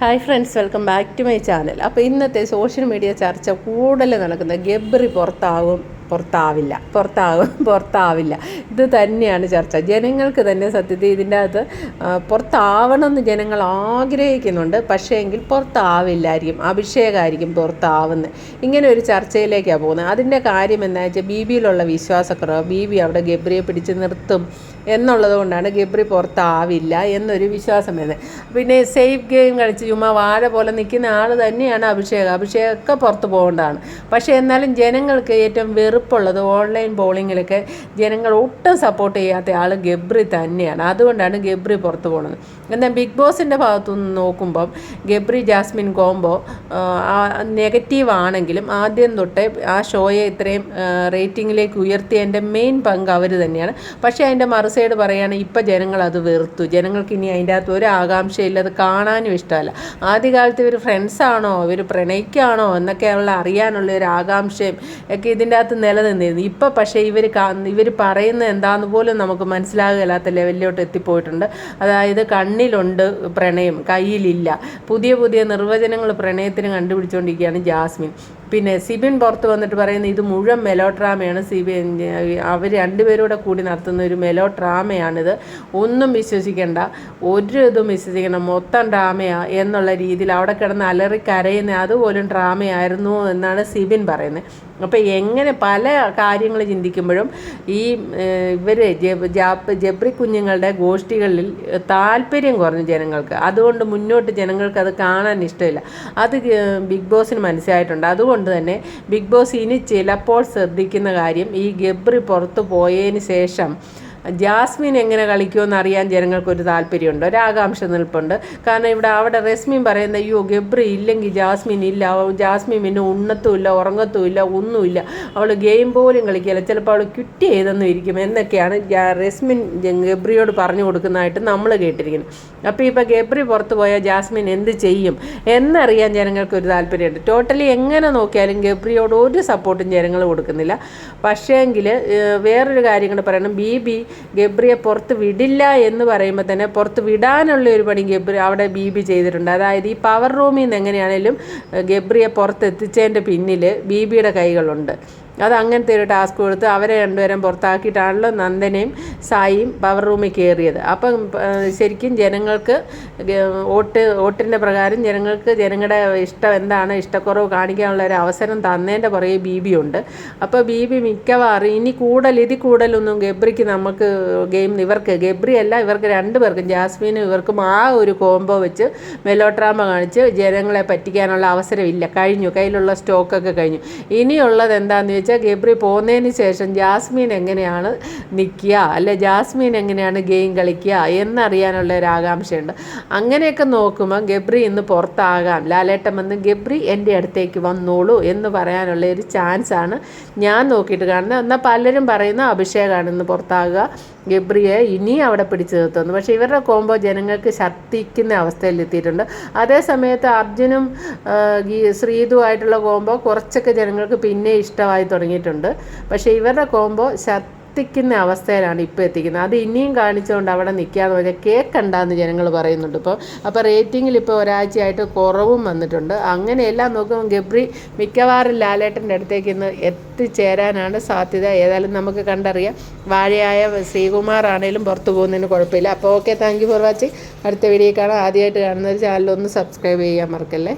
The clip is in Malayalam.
Hi friends welcome back to my channel അപ്പോൾ ഇന്നത്തെ സോഷ്യൽ മീഡിയ ചർച്ച കൂടുതൽ നടക്കുന്നത് ഗബ്രി പുറത്താവും പുറത്താവില്ല. പുറത്താവും പുറത്താവില്ല. ഇത് തന്നെയാണ് ചർച്ച. ജനങ്ങൾക്ക് തന്നെ സത്യത്തിൽ ഇതിന്റെ അകത്ത് പുറത്താവണമെന്ന് ജനങ്ങൾ ആഗ്രഹിക്കുന്നുണ്ട്. പക്ഷേ എങ്കിൽ പുറത്താവില്ലായിരിക്കും. അഭിഷേകമായിരിക്കും പുറത്താവുന്നത്. ഇങ്ങനെ ഒരു ചർച്ചയിലേക്കാണ് പോകുന്നത്. അതിന്റെ കാര്യം എന്താ വെച്ചാൽ ബി ബിയിലുള്ള വിശ്വാസക്കുറവ് ബി ബി അവിടെ ഗബ്രിയെ പിടിച്ച് നിർത്തും എന്നുള്ളത് കൊണ്ടാണ് ഗബ്രി പുറത്താവില്ല എന്നൊരു വിശ്വാസം വരുന്നത്. പിന്നെ സേഫ് ഗെയിം കളിച്ച് ചുമ്മാ വാഴ പോലെ നിൽക്കുന്ന ആൾ തന്നെയാണ് അഭിഷേകം. അഭിഷേകമൊക്കെ പുറത്ത് പോകേണ്ടതാണ്. പക്ഷേ എന്നാലും ജനങ്ങൾക്ക് ഏറ്റവും വെറുപ്പുള്ളത് ഓൺലൈൻ ബോളിങ്ങിലൊക്കെ ജനങ്ങൾ ഒട്ടും സപ്പോർട്ട് ചെയ്യാത്ത ആൾ ഗബ്രി തന്നെയാണ്. അതുകൊണ്ടാണ് ഗബ്രി പുറത്തു പോകുന്നത് എന്നാൽ ബിഗ് ബോസിന്റെ ഭാഗത്തു നിന്ന് നോക്കുമ്പം ഗബ്രി ജാസ്മിൻ കോംബോ നെഗറ്റീവ് ആണെങ്കിലും ആദ്യം തൊട്ടേ ആ ഷോയെ ഇത്രയും റേറ്റിങ്ങിലേക്ക് ഉയർത്തിയതിന്റെ മെയിൻ പങ്ക് അവർ തന്നെയാണ്. പക്ഷേ അതിന്റെ മറുസൈഡ് പറയുകയാണ് ഇപ്പം ജനങ്ങൾ അത് വെറുത്തു. ജനങ്ങൾക്ക് ഇനി അതിന്റെ അകത്ത് ഒരു ആകാംക്ഷയില്ല അത് കാണാനും ഇഷ്ടമല്ല. ആദ്യകാലത്ത് ഇവർ ഫ്രണ്ട്സാണോ ഇവർ പ്രണയിക്കാണോ എന്നൊക്കെയുള്ള അറിയാനുള്ള ഒരു ആകാംക്ഷയും ഒക്കെ ഇതിന്റെ അകത്ത് നിലനിന്നിരുന്നു. ഇപ്പം പക്ഷേ ഇവർ ഇവർ പറയുന്നത് എന്താന്ന് പോലും നമുക്ക് മനസ്സിലാകില്ലാത്ത ലെവലിലോട്ട് എത്തിപ്പോയിട്ടുണ്ട്. അതായത് കണ്ണിലുണ്ട് പ്രണയം കയ്യിലില്ല. പുതിയ പുതിയ നിർവചനങ്ങൾ പ്രണയത്തിന് കണ്ടുപിടിച്ചുകൊണ്ടിരിക്കുകയാണ് ജാസ്മിൻ. പിന്നെ സിബിൻ പുറത്ത് വന്നിട്ട് പറയുന്ന ഇത് മുഴുവൻ മെലോ ഡ്രാമയാണ് സിബിൻ അവർ രണ്ടുപേരൂടെ കൂടി നടത്തുന്ന ഒരു മെലോ ഡ്രാമയാണിത് ഒന്നും വിശ്വസിക്കേണ്ട. ഒരു ഇതും വിശ്വസിക്കേണ്ട. മൊത്തം ഡ്രാമയാ എന്നുള്ള രീതിയിൽ അവിടെ കിടന്ന് അലറി കരയുന്ന അതുപോലും ഡ്രാമയായിരുന്നു എന്നാണ് സിബിൻ പറയുന്നത്. അപ്പോൾ എങ്ങനെ പല കാര്യങ്ങൾ ചിന്തിക്കുമ്പോഴും ഈ ഇവർ ജബ്രി കുഞ്ഞുങ്ങളുടെ ഗോഷ്ഠികളിൽ താല്പര്യം കുറഞ്ഞു ജനങ്ങൾക്ക്. അതുകൊണ്ട് മുന്നോട്ട് ജനങ്ങൾക്ക് അത് കാണാൻ ഇഷ്ടമില്ല. അത് ബിഗ് ബോസിന് മനസ്സിലായിട്ടുണ്ട്. അതുകൊണ്ട് തന്നെ ബിഗ് ബോസ് ഇനി ചിലപ്പോൾ ശ്രദ്ധിക്കുന്ന കാര്യം ഈ ഗബ്രി പുറത്തു പോയതിന് ശേഷം ജാസ്മിൻ എങ്ങനെ കളിക്കുമെന്ന് അറിയാൻ ജനങ്ങൾക്കൊരു താല്പര്യമുണ്ട്. ഒരാകാംക്ഷ നിൽപ്പുണ്ട്. കാരണം ഇവിടെ അവിടെ റസ്മിൻ പറയുന്ന അയ്യോ ഗബ്രി ഇല്ലെങ്കിൽ ജാസ്മിൻ ഇല്ല. ജാസ്മിൻ പിന്നെ ഉണ്ണത്തുമില്ല ഉറങ്ങത്തുമില്ല ഒന്നുമില്ല. അവൾ ഗെയിം പോലും കളിക്കില്ല ചിലപ്പോൾ അവൾ ക്വിറ്റ് ചെയ്തെന്നും ഇരിക്കും. എന്നൊക്കെയാണ് റസ്മിൻ ഗബ്രിയോട് പറഞ്ഞു കൊടുക്കുന്നതായിട്ട് നമ്മൾ കേട്ടിരിക്കുന്നത് അപ്പോൾ ഇപ്പോൾ ഗബ്രി പുറത്ത് പോയാൽ ജാസ്മിൻ എന്ത് ചെയ്യും എന്നറിയാൻ ജനങ്ങൾക്കൊരു താല്പര്യമുണ്ട്. ടോട്ടലി എങ്ങനെ നോക്കിയാലും ഗബ്രിയോട് ഒരു സപ്പോർട്ടും ജനങ്ങൾ കൊടുക്കുന്നില്ല. പക്ഷേങ്കിൽ വേറൊരു കാര്യം കൂടെ പറയണം. ബി ബി ഗബ്രിയെ പുറത്ത് വിടില്ല എന്ന് പറയുമ്പോൾ തന്നെ പുറത്ത് വിടാനുള്ള ഒരു പണി ഗബ്രി അവിടെ ബി ബി ചെയ്തിട്ടുണ്ട്. അതായത് ഈ പവർ റൂമിൽ നിന്ന് എങ്ങനെയാണേലും ഏഹ്, ഗബ്രിയെ പുറത്ത് എത്തിച്ചതിന്റെ പിന്നിൽ ബി ബിയുടെ കൈകളുണ്ട്. അത് അങ്ങനത്തെ ഒരു ടാസ്ക് കൊടുത്ത് അവരെ രണ്ടുപേരും പുറത്താക്കിയിട്ടാണല്ലോ നന്ദനയും സായിയും പവർ റൂമിൽ കയറിയത് അപ്പം ശരിക്കും ജനങ്ങൾക്ക് വോട്ട് വോട്ടിന്റെ പ്രകാരം ജനങ്ങൾക്ക് ജനങ്ങളുടെ ഇഷ്ടം എന്താണ് ഇഷ്ടക്കുറവ് കാണിക്കാനുള്ള ഒരു അവസരം തന്നതിന്റെ പുറകെ ബി ബി ഉണ്ട്. അപ്പോൾ ബി ബി മിക്കവാറും ഇനി കൂടുതൽ ഇതി കൂടുതലൊന്നും ഗബ്രിക്ക് നമുക്ക് ഗെയിം ഇവർക്ക് ഗബ്രി അല്ല ഇവർക്ക് രണ്ടുപേർക്കും ജാസ്മിനും ഇവർക്കും ആ ഒരു കോംബോ വെച്ച് മെലോഡ്രാമ കാണിച്ച് ജനങ്ങളെ പറ്റിക്കാനുള്ള അവസരമില്ല. കഴിഞ്ഞു കയ്യിലുള്ള സ്റ്റോക്കൊക്കെ കഴിഞ്ഞു. ഇനിയുള്ളത് എന്താണെന്ന് വെച്ചാൽ ഗബ്രി പോകുന്നതിന് ശേഷം ജാസ്മിൻ എങ്ങനെയാണ് നിൽക്കുക അല്ലെ ജാസ്മിൻ എങ്ങനെയാണ് ഗെയിം കളിക്കുക എന്നറിയാനുള്ള ഒരു ആകാംക്ഷയുണ്ട്. അങ്ങനെയൊക്കെ നോക്കുമ്പോൾ ഗബ്രി ഇന്ന് പുറത്താകാം. ലാലേട്ടൻ വന്ന് ഗബ്രി എന്റെ അടുത്തേക്ക് വന്നോളൂ എന്ന് പറയാനുള്ള ഒരു ചാൻസാണ് ഞാൻ നോക്കിയിട്ട് കാണുന്നത്. എന്നാൽ പലരും പറയുന്ന അഭിഷേകാണ് ഇന്ന് പുറത്താകുക. ഗബ്രിയെ ഇനി അവിടെ പിടിച്ചു നിർത്തുന്നു. പക്ഷേ ഇവരുടെ കോമ്പോ ജനങ്ങൾക്ക് ശക്തിക്കുന്ന അവസ്ഥയിൽ എത്തിയിട്ടുണ്ട്. അതേ സമയത്ത് അർജുനും ശ്രീതുമായിട്ടുള്ള കോംബോ കുറച്ചൊക്കെ ജനങ്ങൾക്ക് പിന്നെ ഇഷ്ടമായി തുടങ്ങിയിട്ടുണ്ട്. പക്ഷേ ഇവരുടെ കോംബോ ശക്തിക്കുന്ന അവസ്ഥയിലാണ് ഇപ്പോൾ എത്തിക്കുന്നത്. അത് ഇനിയും കാണിച്ചുകൊണ്ട് അവിടെ നിൽക്കാന്ന് പറഞ്ഞാൽ കേൾക്കണ്ടെന്ന് ജനങ്ങൾ പറയുന്നുണ്ട്. ഇപ്പോൾ അപ്പോൾ റേറ്റിങ്ങിൽ ഇപ്പോൾ ഒരാഴ്ചയായിട്ട് കുറവും വന്നിട്ടുണ്ട്. അങ്ങനെയെല്ലാം നോക്കുമ്പോൾ ഗബ്രി മിക്കവാറും ലാലേട്ടന്റെ അടുത്തേക്ക് ഇന്ന് എത്തിച്ചേരാനാണ് സാധ്യത. ഏതായാലും നമുക്ക് കണ്ടറിയാം. വാഴയായ ശ്രീകുമാർ ആണെങ്കിലും പുറത്തു പോകുന്നതിന് കുഴപ്പമില്ല. അപ്പോൾ okay thank you for watching. അടുത്ത വീഡിയോ കാണാം. ആദ്യമായിട്ട് കാണുന്ന ചാനലൊന്ന് സബ്സ്ക്രൈബ് ചെയ്യാൻ മറക്കല്ലേ?